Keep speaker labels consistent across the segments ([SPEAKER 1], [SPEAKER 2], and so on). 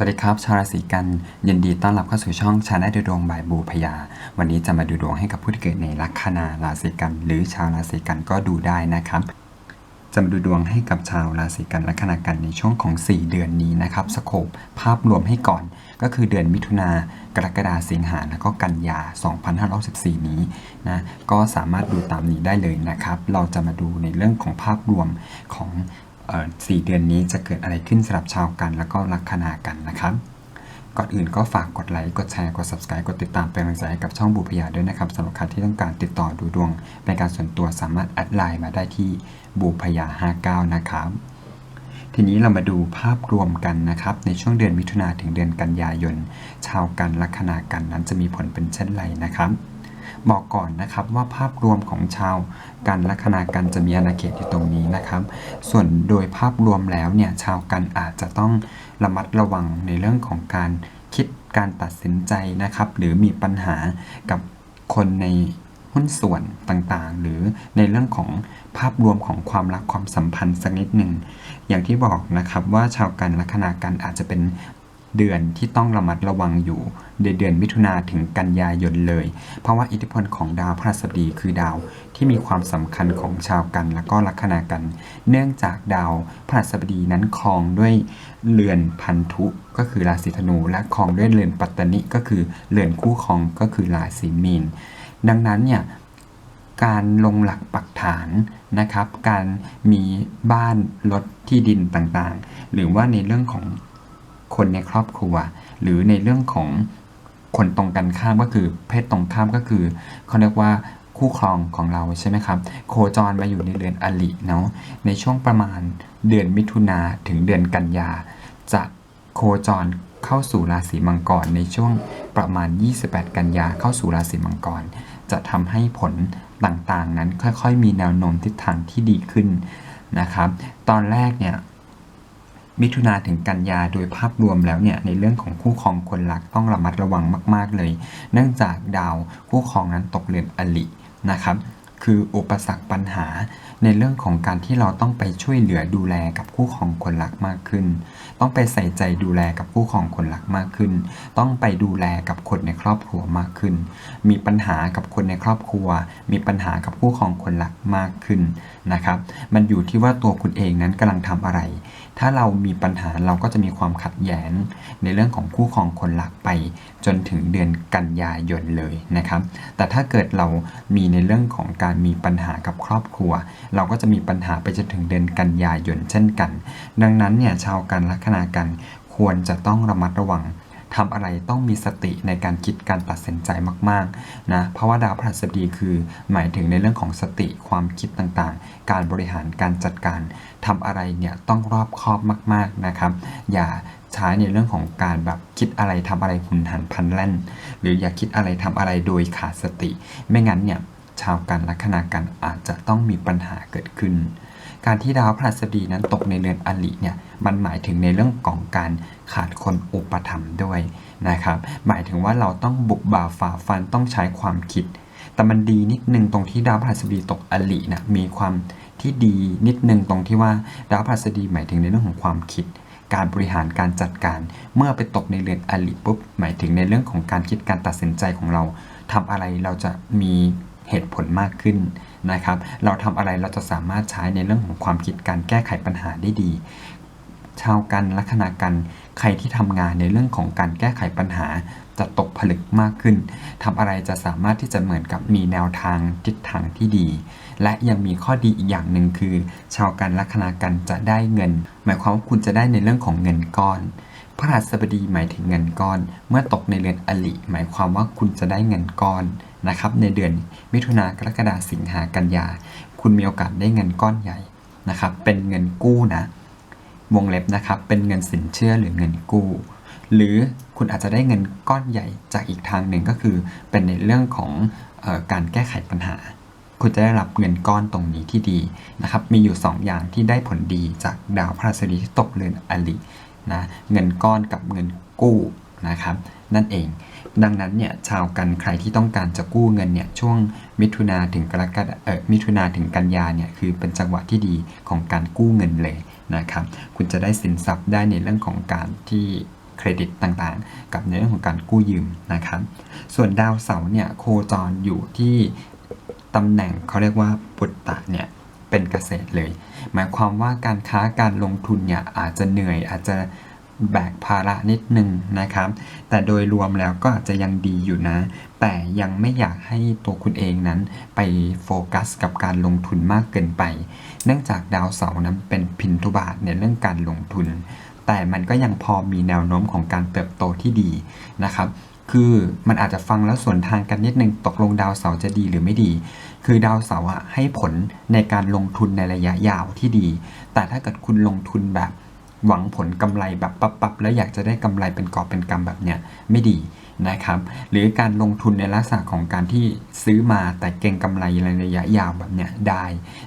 [SPEAKER 1] สวัสดีครับ ชาวราศีกันยินดีต้อนรับเข้าสู่ช่องชาแนลดูดวงบายบูพยา วันนี้จะมาดูดวงให้กับผู้ที่เกิดในลัคนาราศีกัน หรือชาวราศีกันก็ดูได้นะครับจะมาดูดวงให้กับชาวราศีกันลัคนากันในช่วงของ 4 เดือนนี้นะครับสโคปภาพรวมให้ก่อน ก็คือเดือนมิถุนากรกฎาสิงหาแล้วก็กันยา 2514นี้นะก็สามารถดูตามนี้ได้เลยนะครับ เราจะมาดูในเรื่องของภาพรวมของ 4 เดือนนี้จะเกิดอะไรขึ้นสำหรับชาวกันแล้วก็ลัคนากันนะครับ ก่อนอื่นก็ฝากกดไลค์ กดแชร์ กด subscribe กดติดตามเป็นกำลังใจให้กับช่องบูพยาด้วยนะครับสำหรับใครที่ต้องการติดต่อดูดวงเป็นการส่วนตัวสามารถแอดไลน์มาได้ที่บูพยา 59 นะครับทีนี้เรามาดูภาพรวมกันนะครับ ในช่วงเดือนมิถุนาถึงเดือนกันยายน ชาวกันลัคนากันนั้นจะมีผลเป็นเช่นไรนะครับ บอกก่อนนะครับว่าภาพรวมของชาวกันลัคนากันจะมีอาณาเขตอยู่ตรงนี้นะครับ ส่วนโดยภาพรวมแล้วเนี่ยชาวกันอาจจะต้องระมัดระวังในเรื่องของการคิดการตัดสินใจนะครับ หรือมีปัญหากับคนในหุ้นส่วนต่างๆ หรือในเรื่องของภาพรวมของความรักความสัมพันธ์สักนิดหนึ่งอย่างที่บอกนะครับว่าชาวกันลัคนากันอาจจะเป็น เดือนที่ต้องระมัดระวังอยู่ในเดือนมิถุนาถึงกันยายนเลย เพราะว่าอิทธิพลของดาวพฤหัสบดีคือดาวที่มีความสำคัญของชาวกันและก็ลัคนากัน เนื่องจากดาวพฤหัสบดีนั้นครองด้วยเรือนพันธุก็คือราศีธนู และครองด้วยเรือนปัตตนิก็คือเรือนคู่ครองก็คือราศีมีน ดังนั้นเนี่ยการลงหลักปักฐานนะครับ การมีบ้านรถที่ดินต่างๆ หรือว่าในเรื่องของ คนในครอบครัว หรือในเรื่องของคนตรงกันข้ามก็คือ เพศตรงข้ามก็คือเขาเรียกว่าคู่ครองของเราใช่ไหมครับ โคจรมาอยู่ในเดือนอลิเนาะในช่วงประมาณเดือนมิถุนาถึงเดือนกันยา จะโคจรเข้าสู่ราศีมังกรในช่วงประมาณ 28 กันยาเข้าสู่ราศีมังกร จะทำให้ผลต่างๆนั้นค่อยๆ มีแนวโน้มทิศทางที่ดีขึ้นนะครับ ตอนแรกเนี่ย มิถุนาถึงกันยาโดยภาพรวมแล้วเนี่ยในเรื่องของคู่ครองคนรักต้องระมัดระวังมาก ๆ เลย เนื่องจากดาวคู่ครองนั้นตกเรือนอลินะครับ คืออุปสรรคปัญหาในเรื่องของการที่เราต้องไปช่วยเหลือดูแลกับคู่ครองคนรักมากขึ้น ต้องไปใส่ใจดูแลกับคู่ครองคนรักมากขึ้น ต้องไปดูแลกับคนในครอบครัวมากขึ้น มีปัญหากับคนในครอบครัว มีปัญหากับคู่ครองคนรักมากขึ้นนะครับ มันอยู่ที่ว่าตัวคุณเองนั้นกำลังทำอะไร ถ้าเรามีปัญหาเราก็จะมีความขัดแย้งในเรื่องของคู่ครองคนรักไป จนถึงเดือนกันยายนเลยนะครับ แต่ถ้าเกิดเรามีในเรื่องของการมีปัญหากับครอบครัวเราก็จะมีปัญหาไปจนถึงเดือนกันยายนเช่นกัน ดังนั้นเนี่ยชาวกันลัคนากันควรจะต้องระมัดระวังทำอะไรต้องมีสติในการคิดการตัดสินใจมากๆนะเพราะว่าดาวพฤหัสบดีคือ หมายถึงในเรื่องของสติความคิดต่างๆ การบริหารการจัดการทำอะไรเนี่ยต้องรอบคอบมากๆนะครับ อย่าใช้ในเรื่องของการแบบคิดอะไรทำอะไรหุนหันพลันแล่น หรืออย่าคิดอะไรทำอะไรโดยขาดสติ ไม่งั้นเนี่ย ชาวกันลัคนากันอาจจะต้องมีปัญหาเกิดขึ้น การที่ดาวพฤหัสบดีนั้นตกในเรือนอลิเนี่ยมันหมายถึงในเรื่องของการขาดคนอุปถัมภ์ด้วยนะครับหมายถึงว่าเราต้องบุกบ่าฝ่าฟันต้องใช้ความคิด แต่มันดีนิดนึงตรงที่ดาวพฤหัสบดีตกอลินะมีความที่ดีนิดนึงตรงที่ว่าดาวพฤหัสบดีหมายถึงในเรื่องของความคิดการบริหารการจัดการเมื่อไปตกในเรือนอลิปุ๊บหมายถึงในเรื่องของการคิดการตัดสินใจของเราทำอะไรเราจะมี เหตุผลมากขึ้นนะครับ เราทำอะไรเราจะสามารถใช้ในเรื่องของความคิดการแก้ไขปัญหาได้ดี ชาวกันลัคนากันใครที่ทำงานในเรื่องของการแก้ไขปัญหาจะตกผลึกมากขึ้นทำอะไรจะสามารถที่จะเหมือนกับมีแนวทางทิศทางที่ดี และยังมีข้อดีอีกอย่างหนึ่งคือ ชาวกันลัคนากันจะได้เงิน หมายความว่าคุณจะได้ในเรื่องของเงินก้อนพระราชบดีหมายถึงเงินก้อน เมื่อตกในเรือนอลิ หมายความว่าคุณจะได้เงินก้อน นะครับในเดือนมิถุนากรกฎาสิงหากันยา คุณมีโอกาสได้เงินก้อนใหญ่นะครับเป็นเงินกู้นะ วงเล็บนะครับเป็นเงินสินเชื่อหรือเงินกู้ หรือคุณอาจจะได้เงินก้อนใหญ่จากอีกทางหนึ่งก็คือ เป็นในเรื่องของออการแก้ไขปัญหา คุณจะได้รับเงินก้อนตรงนี้ที่ดีนะครับมีอยู่ 2อย่างที่ได้ผลดีจากดาวพฤหัสบดีที่ตกเรือนอลินะเงินก้อนกับเงินกู้นะครับนั่นเอง ดังนั้นเนี่ยชาวกันใครที่ต้องการจะกู้เงินเนี่ยช่วงมิถุนาถึงกรกฎาเออมิถุนาถึงกันยาเนี่ยคือเป็นจังหวะที่ดีของการกู้เงินเลยนะครับ คุณจะได้สินทรัพย์ได้ในเรื่องของการที่เครดิตต่างๆ กับในเรื่องของการกู้ยืมนะครับ ส่วนดาวเสาร์เนี่ยโคจรอยู่ที่ตำแหน่งเขาเรียกว่าปุตตะเนี่ยเป็นเกษตรเลย หมายความว่าการค้าการลงทุนเนี่ยอาจจะเหนื่อยอาจจะ แบกภาระนิดนึงนะครับ แต่โดยรวมแล้วก็อาจจะยังดีอยู่นะ แต่ยังไม่อยากให้ตัวคุณเองนั้นไปโฟกัสกับการลงทุนมากเกินไป เนื่องจากดาวเสาร์นั้นเป็นพินทุบาทในเรื่องการลงทุน แต่มันก็ยังพอมีแนวโน้มของการเติบโตที่ดีนะครับคือมันอาจจะฟังแล้วสวนทางกันนิดนึงตกลงดาวเสาร์จะดีหรือไม่ดี คือดาวเสาร์ให้ผลในการลงทุนในระยะยาวที่ดี แต่ถ้าเกิดคุณลงทุนแบบ หวังผลกำไรแบบปั๊บๆแล้วอยากจะได้กำไรเป็นกอบเป็นกำแบบเนี้ยไม่ดีนะครับ หรือการลงทุนในลักษณะของการที่ซื้อมาแต่เก็งกำไรในระยะยาวแบบเนี้ยได้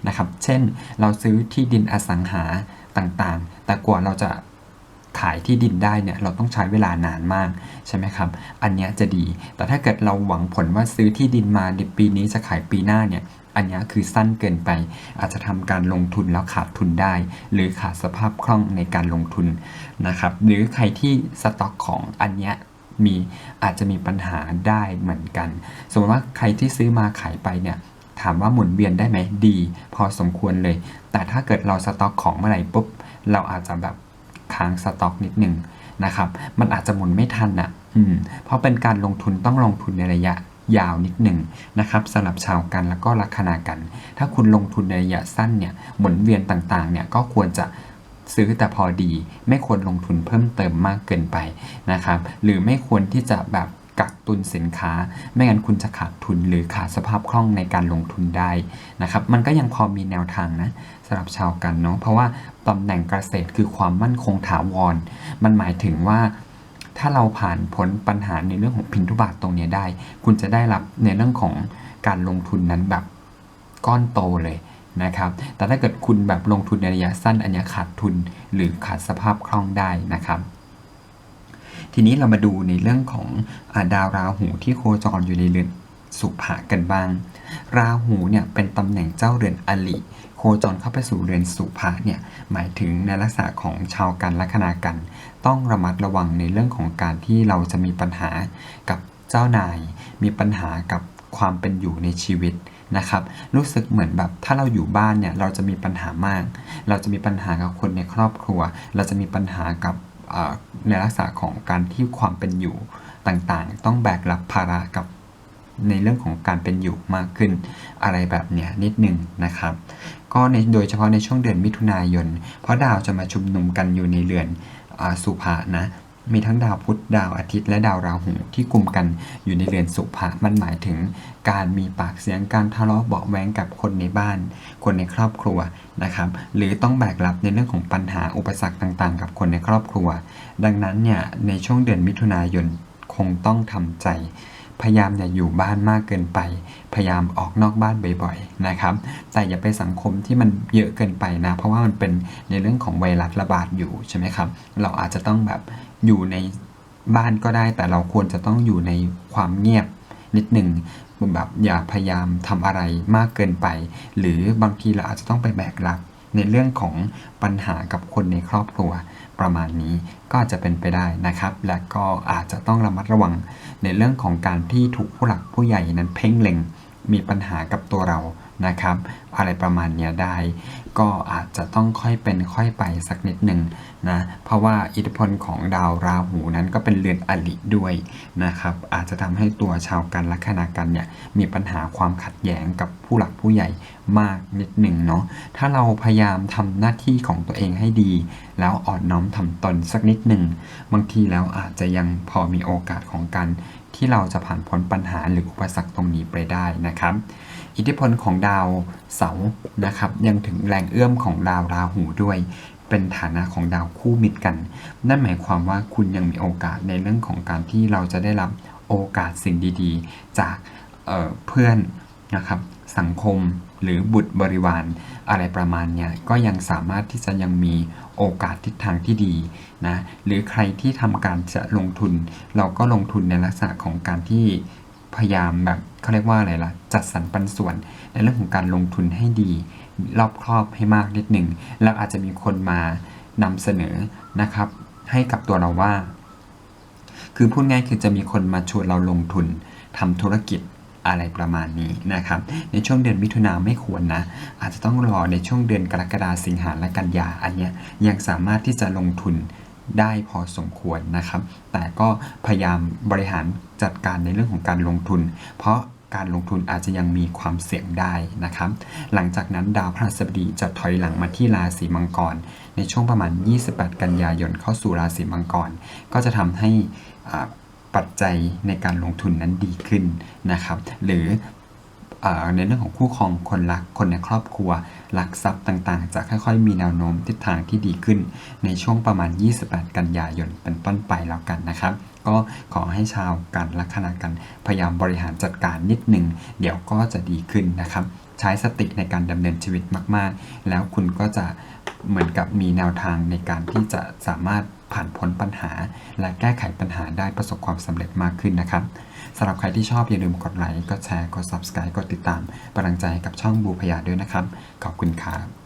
[SPEAKER 1] นะครับ เช่นเราซื้อที่ดินอสังหาต่างๆ แต่กว่าเราจะขายที่ดินได้เนี่ยเราต้องใช้เวลานานมากใช่ไหมครับ อันเนี้ยจะดี แต่ถ้าเกิดเราหวังผลว่าซื้อที่ดินมาในปีนี้จะขายปีหน้าเนี่ย อันนี้คือสั้นเกินไป อาจจะทำการลงทุนแล้วขาดทุนได้ หรือขาดสภาพคล่องในการลงทุนนะครับ หรือใครที่สต็อกของอันนี้มีอาจจะมีปัญหาได้เหมือนกัน สมมติว่าใครที่ซื้อมาขายไปเนี่ยถามว่าหมุนเวียนได้ไหมดี พอสมควรเลย แต่ถ้าเกิดเราสต็อกของเมื่อไหร่ปุ๊บเราอาจจะแบบค้างสต็อกนิดหนึ่งนะครับ มันอาจจะหมุนไม่ทันอะ อืม เพราะเป็นการลงทุนต้องลงทุนในระยะ ยาวนิดหนึ่งนะครับสำหรับชาวกันแล้วก็ลัคนากัน ถ้าคุณลงทุนในระยะสั้นเนี่ยหมุนเวียนต่างๆเนี่ยก็ควรจะซื้อแต่พอดี ไม่ควรลงทุนเพิ่มเติมมากเกินไปนะครับ หรือไม่ควรที่จะแบบกักตุนสินค้า ไม่งั้นคุณจะขาดทุนหรือขาดสภาพคล่องในการลงทุนได้นะครับ มันก็ยังพอมีแนวทางนะสำหรับชาวกันเนาะเพราะว่าตำแหน่งเกษตรคือความมั่นคงถาวร มันหมายถึงว่า ถ้าเราผ่านพ้นปัญหาในเรื่องของพินทุบาทตรงนี้ได้ คุณจะได้รับในเรื่องของการลงทุนนั้นแบบก้อนโตเลยนะครับ แต่ถ้าเกิดคุณแบบลงทุนในระยะสั้นอันนี้ขาดทุนหรือขาดสภาพคล่องได้นะครับ ทีนี้เรามาดูในเรื่องของอดาวราหูที่โคจรอยู่ในเรือน สุภะกันบ้าง ราหูเนี่ยเป็นตำแหน่งเจ้าเรือนอลิโคจรเข้าไปสู่เรือนสุภะเนี่ยหมายถึงในลักษณะของชาวกันลัคนากัน ต้องระมัดระวังในเรื่องของการที่เราจะมีปัญหากับเจ้านาย มีปัญหากับความเป็นอยู่ในชีวิตนะครับรู้สึกเหมือนแบบถ้าเราอยู่บ้านเนี่ยเราจะมีปัญหามาก เราจะมีปัญหากับคนในครอบครัว เราจะมีปัญหากับในลักษณะของการที่ความเป็นอยู่ต่างๆ ต้องแบกรับภาระกับ ในเรื่องของการเป็นอยู่มากขึ้น อะไรแบบเนี้ยนิดหนึ่งนะครับ ก็ในโดยเฉพาะในช่วงเดือนมิถุนายน เพราะดาวจะมาชุมนุมกันอยู่ในเรือนอสุภะนะมีทั้งดาวพุธดาวอาทิตย์และดาวราหูที่กลุ่มกันอยู่ในเรือนสุภะมันหมายถึง การมีปากเสียงการทะเลาะเบาะแว้งกับคนในบ้าน คนในครอบครัวนะครับ หรือต้องแบกรับในเรื่องของปัญหาอุปสรรคต่างๆ กับคนในครอบครัว ดังนั้นเนี่ยในช่วงเดือนมิถุนายนคงต้องทำใจ พยายามอย่าอยู่บ้านมากเกินไป พยายามออกนอกบ้านบ่อยๆนะครับ แต่อย่าไปสังคมที่มันเยอะเกินไปนะ เพราะว่ามันเป็นในเรื่องของไวรัสระบาดอยู่ใช่ไหมครับ เราอาจจะต้องแบบอยู่ในบ้านก็ได้ แต่เราควรจะต้องอยู่ในความเงียบนิดหนึ่งแบบอย่าพยายามทำอะไรมากเกินไป หรือบางทีเราอาจจะต้องไปแบกรับในเรื่องของปัญหากับคนในครอบครัว ประมาณนี้ก็อาจจะเป็นไปได้นะครับ และก็อาจจะต้องระมัดระวังในเรื่องของการที่ถูกผู้หลักผู้ใหญ่นั้นเพ่งเล็งมีปัญหากับตัวเรานะครับ อะไรประมาณนี้ได้ ก็อาจจะต้องค่อยเป็นค่อยไปสักนิดหนึ่งนะ เพราะว่าอิทธิพลของดาวราหูนั้นก็เป็นเรือนอลิด้วยนะครับ อาจจะทำให้ตัวชาวกันลัคนากันเนี่ยมีปัญหาความขัดแย้งกับผู้หลักผู้ใหญ่มากนิดหนึ่งเนาะ ถ้าเราพยายามทำหน้าที่ของตัวเองให้ดี แล้วอ่อนน้อมถ่อมตนสักนิดหนึ่งบางทีแล้วอาจจะยังพอมีโอกาสของการที่เราจะผ่านพ้นปัญหาหรืออุปสรรคตรงนี้ไปได้นะครับ อิทธิพลของดาวเสาร์นะครับ ยังถึงแรงเอื้อมของดาวราหูด้วย เป็นฐานะของดาวคู่มิตรกัน นั่นหมายความว่าคุณยังมีโอกาสในเรื่องของการที่เราจะได้รับโอกาสสิ่งดีๆ จากเเพื่อนนะครับสังคมหรือบุตรบริวารอะไรประมาณเนี้ยก็ยังสามารถที่จะยังมีโอกาสทิศทางที่ดีนะหรือใครที่ทำการจะลงทุน เราก็ลงทุนในลักษณะของการที่ พยายามแบบเขาเรียกว่าอะไรล่ะ จัดสรรปันส่วน ในเรื่องของการลงทุนให้ดี รอบครอบให้มากนิดหนึ่งแล้วอาจจะมีคนมานำเสนอนะครับ ให้กับตัวเราว่า คือพูดง่ายคือจะมีคนมาชวนเราลงทุนทำธุรกิจอะไรประมาณนี้นะครับ ในช่วงเดือนมิถุนาไม่ควรนะ อาจจะต้องรอในช่วงเดือนกรกฎาสิงหาและกันยาอันเนี้ยยังสามารถที่จะลงทุนได้พอสมควรนะครับ แต่ก็พยายามบริหาร จัดการในเรื่องของการลงทุน เพราะการลงทุนอาจจะยังมีความเสี่ยงได้นะครับ หลังจากนั้นดาวพฤหัสบดีจะถอยหลังมาที่ราศีมังกร ในช่วงประมาณ 28 กันยายนเข้าสู่ราศีมังกร ก็จะทำให้ปัจจัยในการลงทุนนั้นดีขึ้นนะครับ หรือเออในเรื่องของคู่ครองคนรักคนในครอบครัวหลักทรัพย์ต่างๆ จะค่อยๆ มีแนวโน้มทิศทางที่ดีขึ้น ในช่วงประมาณ 28 กันยายนเป็นต้นไปแล้วกันนะครับ ก็ขอให้ชาวการลัคนากันพยายามบริหารจัดการนิดหนึ่งเดี๋ยวก็จะดีขึ้นนะครับ ใช้สติในการดำเนินชีวิตมาก ๆ แล้วคุณก็จะเหมือนกับมีแนวทางในการที่จะสามารถผ่านพ้นปัญหา และแก้ไขปัญหาได้ประสบความสำเร็จมากขึ้นนะครับสำหรับใครที่ชอบอย่าลืมกดไลค์กดแชร์กด Subscribe กดติดตามเป็นกำลังใจให้กับช่องบูพยาด้วยนะครับ ขอบคุณครับ